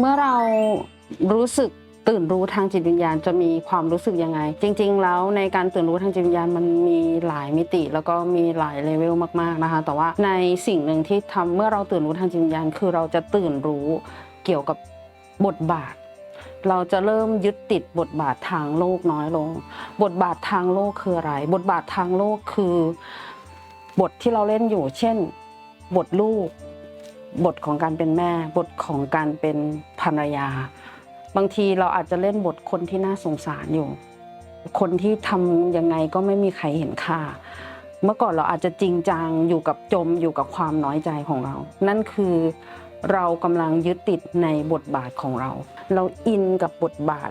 เมื่อเรารู้สึกตื่นรู้ทางจิตวิญญาณจะมีความรู้สึกยังไง จริง ๆ แล้วในการตื่นรู้ทางจิตวิญญาณมันมีหลายมิติ แล้วก็มีหลายเลเวลมากๆนะคะ แต่ว่าในสิ่งหนึ่งที่ทำเมื่อเราตื่นรู้ทางจิตวิญญาณ คือเราจะตื่นรู้เกี่ยวกับบทบาท เราจะเริ่มยึดติดบทบาททางโลกน้อยลง บทบาททางโลกคืออะไร บทบาททางโลกคือ บทที่เราเล่นอยู่ เช่น บทลูก บทของการเป็นแม่ บทของการเป็นภรรยา บางทีเราอาจจะเล่นบทคนที่น่าสงสารอยู่ คนที่ทำยังไงก็ไม่มีใครเห็นค่า เมื่อก่อนเราอาจจะจริงจังอยู่กับจมอยู่กับความน้อยใจของเรา นั่นคือเรากำลังยึดติดในบทบาทของเรา เราอินกับบทบาท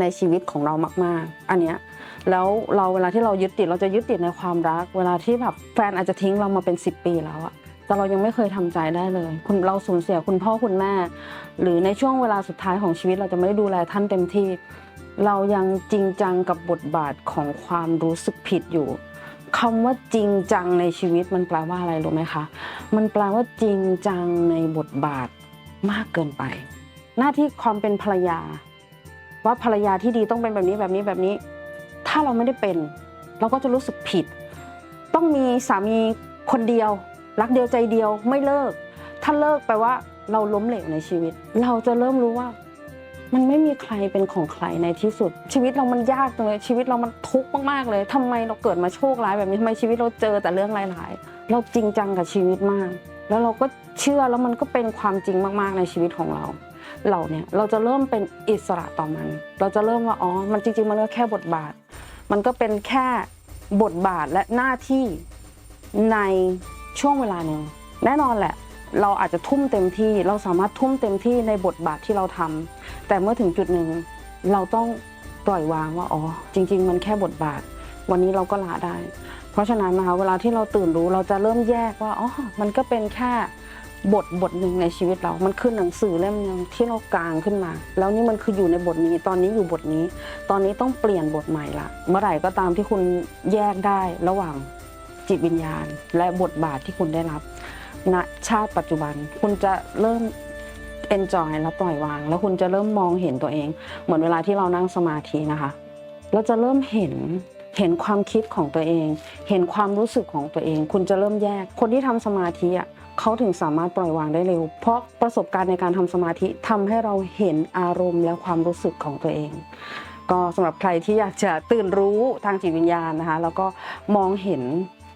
ในชีวิตของเรามาก ๆ อันเนี้ยแล้วเราเวลาที่เรายึดติดเราจะยึดติดในความรัก เวลาที่แบบแฟนอาจจะทิ้งเรามาเป็น 10 ปีแล้วอะ แต่เรายังไม่เคยทำใจได้เลย คุณเราสูญเสียคุณพ่อคุณแม่ หรือในช่วงเวลาสุดท้ายของชีวิตเราจะไม่ด้ดูแลท่านเต็มที่ เรายังจริงจังกับบทบาทของความรู้สึกผิดอยู่คำว่าจริงจังในชีวิตมันแปลว่าอะไรรู้ไหมคะ มันแปลว่าจริงจังในบทบาทมากเกินไป หน้าที่ความเป็นภรรยา ว่าภรรยาที่ดีต้องเป็นแบบนี้แบบนี้แบบนี้ ถ้าเราไม่ได้เป็น เราก็จะรู้สึกผิด ต้องมีสามีคนเดียว รักเดียวใจเดียวไม่เลิก ถ้าเลิกแปลว่าเราล้มเหลวในชีวิต เราจะเริ่มรู้ว่า มันไม่มีใครเป็นของใครในที่สุด ชีวิตเรามันยากจังเลยชีวิตเรามันทุกข์มากๆเลยทำไมเราเกิดมาโชคร้ายแบบนี้ทำไมชีวิตเราเจอแต่เรื่องร้ายๆเราจริงจังกับชีวิตมาก แล้วเราก็เชื่อแล้วมันก็เป็นความจริงมากๆในชีวิตของเราเราเนี่ยเราจะเริ่มเป็นอิสระต่อมัน เราจะเริ่มว่าอ๋อมันจริงๆมันก็แค่บทบาท มันก็เป็นแค่บทบาทและหน้าที่ใน ช่วงเวลาหนึ่งแน่นอนแหละ เราอาจจะทุ่มเต็มที่เราสามารถทุ่มเต็มที่ในบทบาทที่เราทำแต่เมื่อถึงจุดหนึ่งเราต้องปล่อยวางว่าอ๋อจริง ๆ มันแค่บทบาท วันนี้เราก็ลาได้ เพราะฉะนั้นนะคะเวลาที่เราตื่นรู้เราจะเริ่มแยกว่าอ๋อมันก็เป็นแค่บทบทหนึ่งในชีวิตเรา มันคือหนังสือเล่มหนึงที่เรากางขึ้นมา แล้วนี่มันคืออยู่ในบทนี้ ตอนนี้อยู่บทนี้ ตอนนี้ต้องเปลี่ยนบทใหม่ละ เมื่อไหร่ก็ตามที่คุณแยกได้ระหว่าง จิตวิญญาณ และบทบาทที่คุณได้รับณชาติปัจจุบัน คุณจะเริ่ม enjoy และปล่อยวาง แล้วคุณจะเริ่มมองเห็นตัวเอง เหมือนเวลาที่เรานั่งสมาธินะคะ เราจะเริ่มเห็นเห็นความคิดของตัวเอง เห็นความรู้สึกของตัวเอง คุณจะเริ่มแยก คนที่ทำสมาธิอะเขาถึงสามารถปล่อยวางได้เร็ว เพราะประสบการณ์ในการทำสมาธิทำให้เราเห็นอารมณ์และความรู้สึกของตัวเอง ก็สำหรับใครที่อยากจะตื่นรู้ทางจิตวิญญาณนะคะ แล้วก็มองเห็น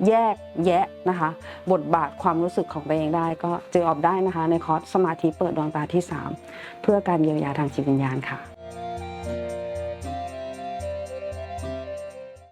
แยกแยะนะคะ บทบาทความรู้สึกของตัวเองได้ ก็เจอออบได้นะคะ ในคอร์สสมาธิเปิดดวงตาที่ 3 เพื่อการเยียวยาทางจิตวิญญาณค่ะ